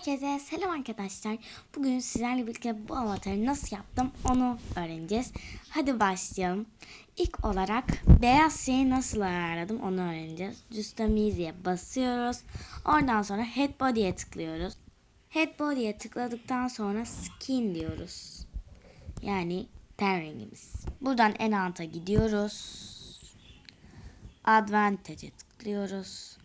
Herkese selam arkadaşlar. Bugün sizlerle birlikte bu avatarı nasıl yaptım onu öğreneceğiz. Hadi başlayalım. İlk olarak beyaz şeyi nasıl ayarladım onu öğreneceğiz. Customize'ye basıyoruz. Oradan sonra Head Body'ye tıklıyoruz. Head Body'ye tıkladıktan sonra Skin diyoruz. Yani ten rengimiz. Buradan en alta gidiyoruz. Advantage'e tıklıyoruz.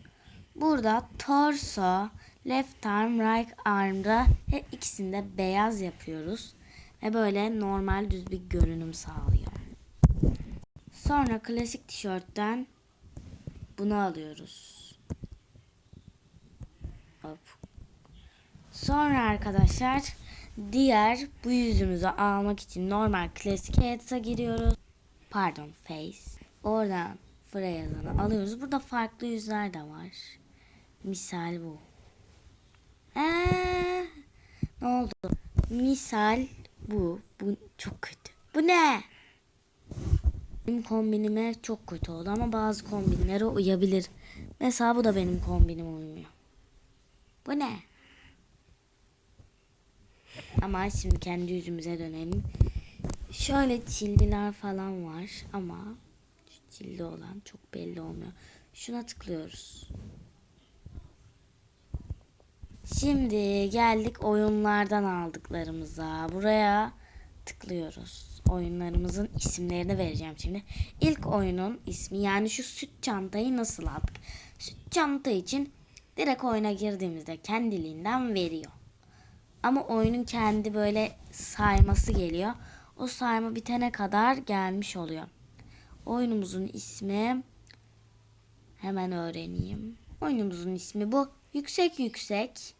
Burada torso, left arm, right arm'da hep ikisinde beyaz yapıyoruz. Ve böyle normal düz bir görünüm sağlıyor. Sonra klasik tişörtten bunu alıyoruz. Hop. Sonra arkadaşlar diğer bu yüzümüzü almak için normal klasik heads'a giriyoruz. Pardon face. Oradan fıra yazanı alıyoruz. Burada farklı yüzler de var. Misal bu. Ne oldu? Misal bu. Bu çok kötü. Bu ne? Benim kombinime çok kötü oldu ama bazı kombinlere uyabilir. Mesela bu da benim kombinim uymuyor. Bu ne? Ama şimdi kendi yüzümüze dönelim. Şöyle çildiler falan var ama şu olan çok belli olmuyor. Şuna tıklıyoruz. Şimdi geldik oyunlardan aldıklarımıza. Buraya tıklıyoruz. Oyunlarımızın isimlerini vereceğim şimdi. İlk oyunun ismi yani şu süt çantayı nasıl aldık? Süt çanta için direkt oyuna girdiğimizde kendiliğinden veriyor. Ama oyunun kendi böyle sayması geliyor. O sayma bitene kadar gelmiş oluyor. Oyunumuzun ismi hemen öğreneyim. Oyunumuzun ismi bu. Yüksek yüksek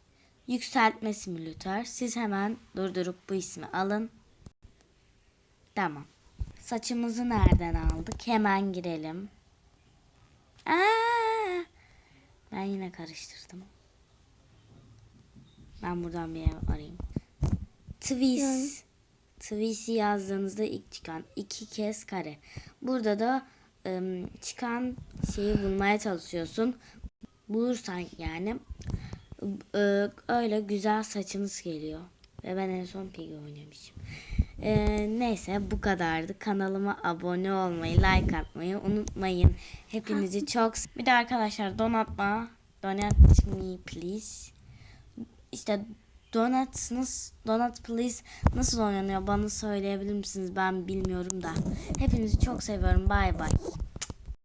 yükseltme simülatör. Siz hemen durdurup bu ismi alın. Tamam. Saçımızı nereden aldık? Hemen girelim. Aa, ben yine karıştırdım. Ben buradan bir ev arayayım. Twist. Twist'i yazdığınızda ilk çıkan iki kez kare. Burada da ım, çıkan şeyi bulmaya çalışıyorsun. Bulursan yani ı, öyle güzel saçınız geliyor. Ve ben en son Piggy oynamışım. Ee, neyse bu kadardı. Kanalıma abone olmayı, like atmayı unutmayın. Hepinizi çok... Bir de arkadaşlar donatma. Donate me please. İşte Donut, nasıl, Donut Please nasıl oynanıyor bana söyleyebilir misiniz? Ben bilmiyorum da. Hepinizi çok seviyorum. Bay bay.